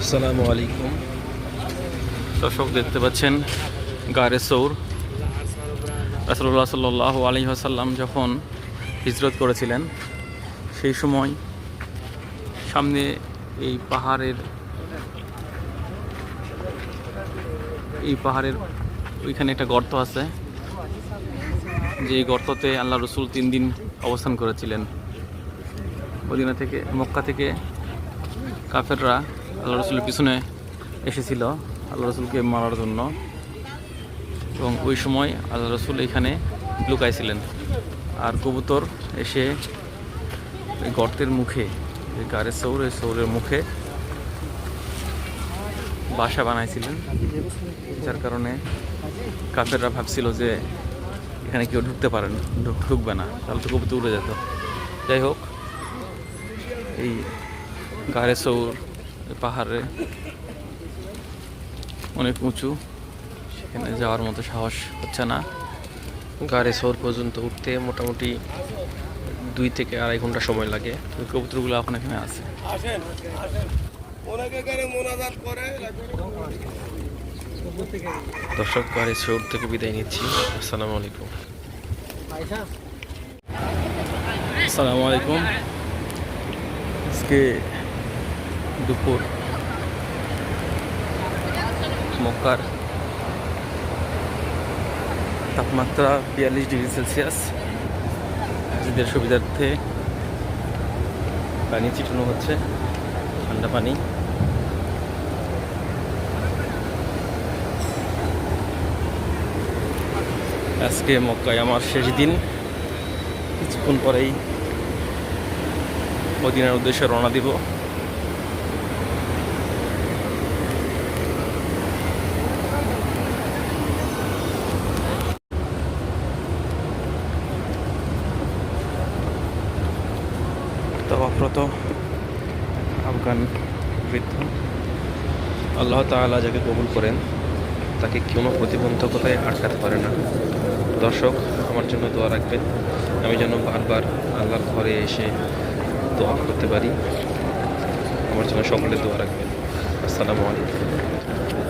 আসসালামু আলাইকুম। দর্শক, দেখতে পাচ্ছেন গারে সৌর। রাসুল্লাহ সাল্লাহ আসাল্লাম যখন হিজরত করেছিলেন, সেই সময় সামনে এই পাহাড়ের এই পাহাড়ের ওইখানে একটা গর্ত আছে। যে গর্ততে আল্লাহ রসুল তিন দিন অবস্থান করেছিলেন। মদিনা থেকে, মক্কা থেকে কাফেররা আল্লাহ রসুলের পিছনে এসেছিল আল্লাহ রসুলকে মারার জন্য। এবং ওই সময় আল্লাহ রসুল এখানে লুকাইছিলেন। আর কবুতর এসে গর্তের মুখে গাড়ের সৌর সৌরের মুখে বাসা বানাইছিলেন। যার কারণে কাফেররা ভাবছিল যে এখানে কেউ ঢুকতে পারেন ঢুক- ঢুকবে না। তাহলে তো কবুতর উড়ে যেত। যাই হোক, এই গাড়ে সৌর পাহাড়ে। অনেক উঁচু। সেখানে যাওয়ার মতো সাহস হচ্ছে না। গাড়ি শহর পর্যন্ত উঠতে মোটামুটি দুই থেকে আড়াই ঘণ্টা সময় লাগে। কবুতরগুলো এখন এখানে আছে। দর্শক গাড়ি শহর থেকে বিদায় নিচ্ছি। আসসালামু আলাইকুম। আসসালামু আলাইকুম। আজকে দুপুর। মক্কার তাপমাত্রা বিয়াল্লিশ ডিগ্রি সেলসিয়াস। নিজেদের সুবিধার্থে পানি ছিটানো হচ্ছে, ঠান্ডা পানি। আজকে মক্কায় আমার শেষ দিন। কিছুক্ষণ পরেই মদিনার উদ্দেশ্যে রওনা দিব। তবাফরত আফগান বৃদ্ধ। আল্লাহ তাআলা যাকে কবুল করেন, তাকে কোনো প্রতিবন্ধকতায় আটকাতে পারে না। দর্শক, আমার জন্য দোয়া রাখবেন। আমি যেন বারবার আল্লাহর ঘরে এসে দোয়া করতে পারি। আমার জন্য সকলে দোয়া রাখবেন। আসসালামু আলাইকুম।